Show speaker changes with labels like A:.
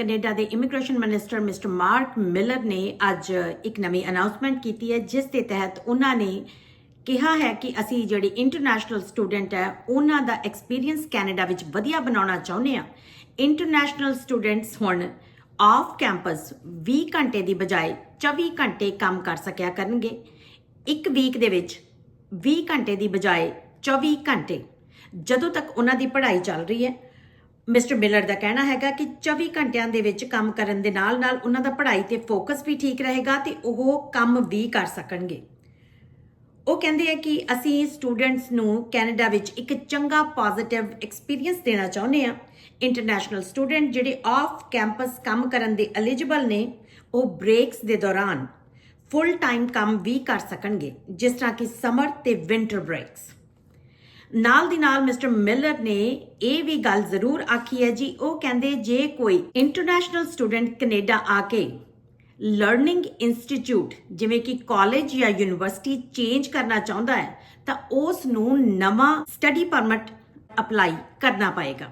A: Canada ਦੇ immigration minister mister Marc Miller ਨੇ ਅੱਜ ਇੱਕ ਨਵੀਂ ਅਨਾਉਂਸਮੈਂਟ ਕੀਤੀ ਹੈ, ਜਿਸ ਦੇ ਤਹਿਤ ਉਹਨਾਂ ਨੇ ਕਿਹਾ ਹੈ ਕਿ ਅਸੀਂ ਜਿਹੜੀ ਇੰਟਰਨੈਸ਼ਨਲ ਸਟੂਡੈਂਟ ਹੈ, ਉਹਨਾਂ ਦਾ ਐਕਸਪੀਰੀਅੰਸ ਕੈਨੇਡਾ ਵਿੱਚ ਵਧੀਆ ਬਣਾਉਣਾ ਚਾਹੁੰਦੇ ਆ ਇੰਟਰਨੈਸ਼ਨਲ ਸਟੂਡੈਂਟਸ ਹੁਣ ਆਫ ਕੈਂਪਸ 20 ਘੰਟੇ ਦੀ ਬਜਾਏ 24 ਘੰਟੇ ਕੰਮ ਕਰ ਸਕਿਆ ਕਰਨਗੇ। ਇੱਕ ਵੀਕ ਦੇ ਵਿੱਚ 20 ਘੰਟੇ ਦੀ ਬਜਾਏ 24 ਘੰਟੇ, ਜਦੋਂ ਤੱਕ ਉਹਨਾਂ ਦੀ ਪੜ੍ਹਾਈ ਚੱਲ ਰਹੀ ਹੈ ਮਿਸਟਰ ਮਿਲਰ ਦਾ ਕਹਿਣਾ ਹੈਗਾ ਕਿ 24 ਘੰਟਿਆਂ ਦੇ ਵਿੱਚ ਕੰਮ ਕਰਨ ਦੇ ਨਾਲ-ਨਾਲ ਉਹਨਾਂ ਦਾ ਪੜ੍ਹਾਈ ਤੇ ਫੋਕਸ ਵੀ ਠੀਕ ਰਹੇਗਾ ਤੇ ਉਹ ਕੰਮ ਵੀ ਕਰ ਸਕਣਗੇ। ਉਹ ਕਹਿੰਦੇ ਆ ਕਿ ਅਸੀਂ ਸਟੂਡੈਂਟਸ ਨੂੰ ਕੈਨੇਡਾ ਵਿੱਚ ਇੱਕ ਚੰਗਾ ਪੋਜ਼ਿਟਿਵ ਐਕਸਪੀਰੀਅੰਸ ਦੇਣਾ ਚਾਹੁੰਦੇ ਆ ਇੰਟਰਨੈਸ਼ਨਲ ਸਟੂਡੈਂਟ ਜਿਹੜੇ ਆਫ ਕੈਂਪਸ ਕੰਮ ਕਰਨ ਦੇ ਐਲੀਜੀਬਲ ਨੇ, ਉਹ ਬ੍ਰੇਕਸ ਦੇ ਦੌਰਾਨ ਫੁੱਲ ਟਾਈਮ ਕੰਮ ਵੀ ਕਰ ਸਕਣਗੇ, ਜਿਸ ਤਰ੍ਹਾਂ ਕਿ ਸਮਰ ਤੇ ਵਿੰਟਰ ਬ੍ਰੇਕਸ ਨਾਲ ਦੀ ਨਾਲ ਮਿਸਟਰ ਮਿਲਰ ਨੇ ਇਹ ਵੀ ਗੱਲ ਜ਼ਰੂਰ ਆਖੀ ਹੈ ਜੀ, ਉਹ ਕਹਿੰਦੇ ਜੇ ਕੋਈ ਇੰਟਰਨੈਸ਼ਨਲ ਸਟੂਡੈਂਟ ਕੈਨੇਡਾ ਆ ਕੇ ਲਰਨਿੰਗ ਇੰਸਟੀਚਿਊਟ ਜਿਵੇਂ ਕਿ ਕਾਲਜ ਜਾਂ ਯੂਨੀਵਰਸਿਟੀ ਚੇਂਜ ਕਰਨਾ ਚਾਹੁੰਦਾ ਹੈ, ਤਾਂ ਉਸ ਨੂੰ ਨਵਾਂ ਸਟੱਡੀ ਪਰਮਿਟ ਅਪਲਾਈ ਕਰਨਾ ਪਏਗਾ।